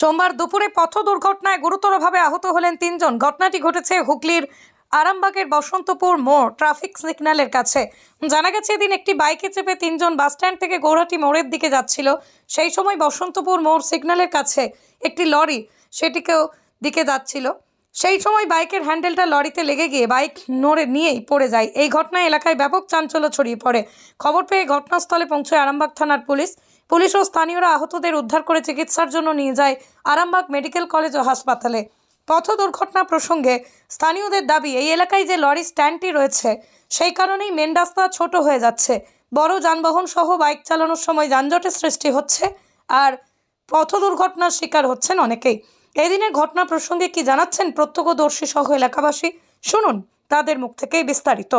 সোমবার দুপুরে পথ দুর্ঘটনায় গুরুতরভাবে আহত হলেন তিনজন। ঘটনাটি ঘটেছে হুগলির আরামবাগের বসন্তপুর মোড় ট্রাফিক সিগন্যালের কাছে। জানা গেছে এদিন একটি বাইকে চেপে তিনজন বাস স্ট্যান্ড থেকে গৌরাটি মোড়ের দিকে যাচ্ছিল। সেই সময় বসন্তপুর মোড় সিগন্যালের কাছে একটি লরি সেটিকেও দিকে যাচ্ছিল। সেই সময় বাইকের হ্যান্ডেলটা লরিতে লেগে গিয়ে বাইক নড়ে নিয়েই পড়ে যায়। এই ঘটনায় এলাকায় ব্যাপক চাঞ্চল্য ছড়িয়ে পড়ে। খবর পেয়ে ঘটনাস্থলে পৌঁছয় আরামবাগ থানার পুলিশ। পুলিশ ও স্থানীয়রা আহতদের উদ্ধার করে চিকিৎসার জন্য নিয়ে যায় আরামবাগ মেডিকেল কলেজ ও হাসপাতালে। পথ দুর্ঘটনা প্রসঙ্গে স্থানীয়দের দাবি, এই এলাকায় যে লরি স্ট্যান্ডটি রয়েছে, সেই কারণেই মেন রাস্তা ছোট হয়ে যাচ্ছে। বড় যানবাহন সহ বাইক চালানোর সময় যানজটের সৃষ্টি হচ্ছে আর পথ দুর্ঘটনার শিকার হচ্ছেন অনেকেই। এই দিনের ঘটনা প্রসঙ্গে কি জানাচ্ছেন প্রত্যক্ষদর্শী সহ এলাকাবাসী? শুনুন তাদের মুখ থেকেই বিস্তারিত।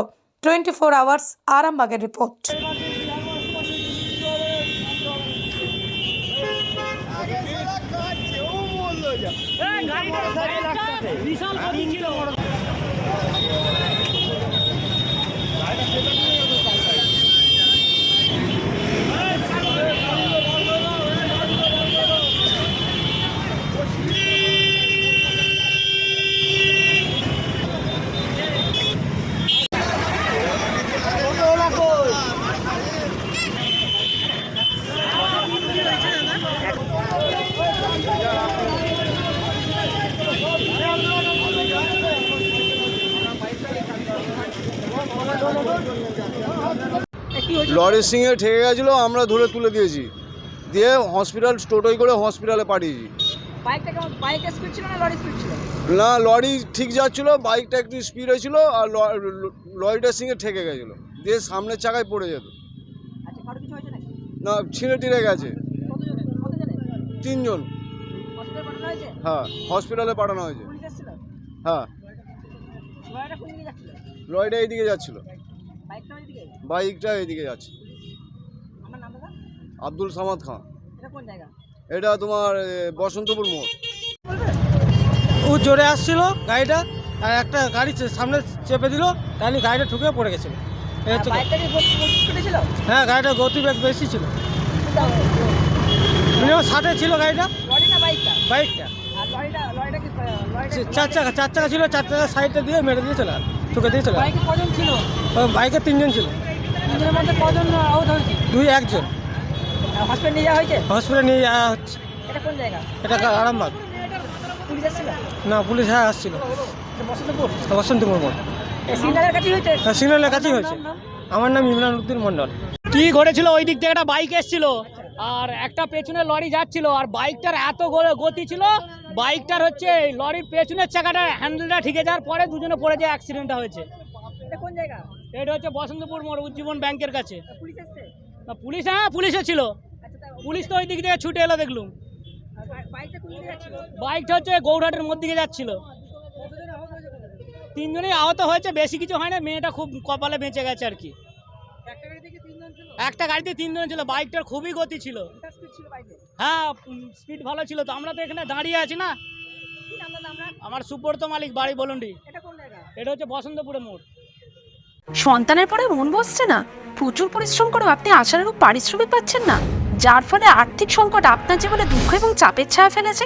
টোয়েন্টি ফোর আওয়ার্স আরামবাগের রিপোর্ট। বিশাল ছিল। লরির সিংয়ে ঠেকে গেছিল আমরা ধরে তুলে দিয়েছি। দিয়ে হসপিটাল টোটোই করে হসপিটালে পাঠিয়েছি। না লরি লরি ঠিক যাচ্ছিল বাইকটা একটু স্পিড হয়েছিল আর ল- ল- লরিটার সিংয়ে ঠেকে গেছিল। দিয়ে সামনের চাকায় পড়ে যেত। আচ্ছা না ছিঁড়ে টিড়ে গেছে। তিনজন। হ্যাঁ হসপিটালে পাঠানো হয়েছে। হ্যাঁ। লরিটা দিকে যাচ্ছিল? এইদিকে যাচ্ছিল। বাইকটা এদিকে বাইকটা যাচ্ছে। আমার নাম দাদা? আব্দুল সামাদ খান এটা কোন জায়গা? এটা তোমার বসন্তপুর মোড়। ও জোরে আসছিল গাড়িটা আর একটা গাড়ি সামনে চেপে দিল তাই গাড়িটা ঠুকে পড়ে গেছিল। হ্যাঁ গাড়িটা গতিবেগ বেশি ছিল। মিনিমাম ষাটে ছিল গাড়িটা। বাইকটা? চার চাকা চার চাকা ছিল চার চাকা সাইডটা দিয়ে মেরে দিয়ে চলে গেল। ঠুকে দিয়ে চলে বাইকে কজন ছিল? বাইকে তিনজন ছিল। তিনজনের মধ্যে কজন আহত হয়েছে? দুই একজন। হসপিটাল নিয়ে যাওয়া হয়েছে? হসপিটালে নিয়ে যাওয়া হচ্ছে। এটা কোন জায়গা? এটা আরামবাগ। পুলিশ এসেছিল না পুলিশ হ্যাঁ আসছিল। বসন্তপুর? বসন্তপুর মোড়। সিগন্যালের কাছে হয়েছে? হ্যাঁ কাছেই হয়েছে? আমার নাম ইমরান উদ্দিন মন্ডল কি ঘটেছিল? ওই দিক থেকে একটা বাইক এসেছিল। আর একটা পেছনে লরি যাচ্ছিল। আর বাইকটার এত গতি ছিল বাইকটার হচ্ছে এই লরির পেছনের চাকাটা হ্যান্ডেলটা ঠিকে যাওয়ার পরে দুজনে পড়ে যায় অ্যাক্সিডেন্টটা হয়েছে। এটা কোন জায়গা? এটা হচ্ছে বসন্তপুর মোড় উজ্জীবন ব্যাংকের কাছে। পুলিশ হ্যাঁ পুলিশে ছিল। আচ্ছা পুলিশ তো ওই দিক থেকে ছুটে এলো দেখলুম। বাইকটা হচ্ছে গৌরহাটের মধ্যে দিকে যাচ্ছিল। তিনজনই আহত হয়েছে আহত হয়েছে বেশি কিছু হয় না মেয়েটা খুব কপালে বেঁচে গেছে আর কি। একটা গাড়িতে তিনজন ছিল, বাইকটার খুবই গতি ছিল। হ্যাঁ স্পিড ভালো ছিল, তো আমরা তো এখানে দাঁড়িয়ে আছি না। আমার সুব্রত মালিক, বাড়ি বলুনডি। এটা হচ্ছে বসন্তপুরে মোড়। সন্তানের পরে মন বসছে না। প্রচুর পরিশ্রম করেও আপনি আশানুরূপ পারিশ্রমিক পাচ্ছেন না। যার ফলে আর্থিক সংকট আপনার জীবনে দুঃখ এবং চাপের ছায়া ফেলেছে।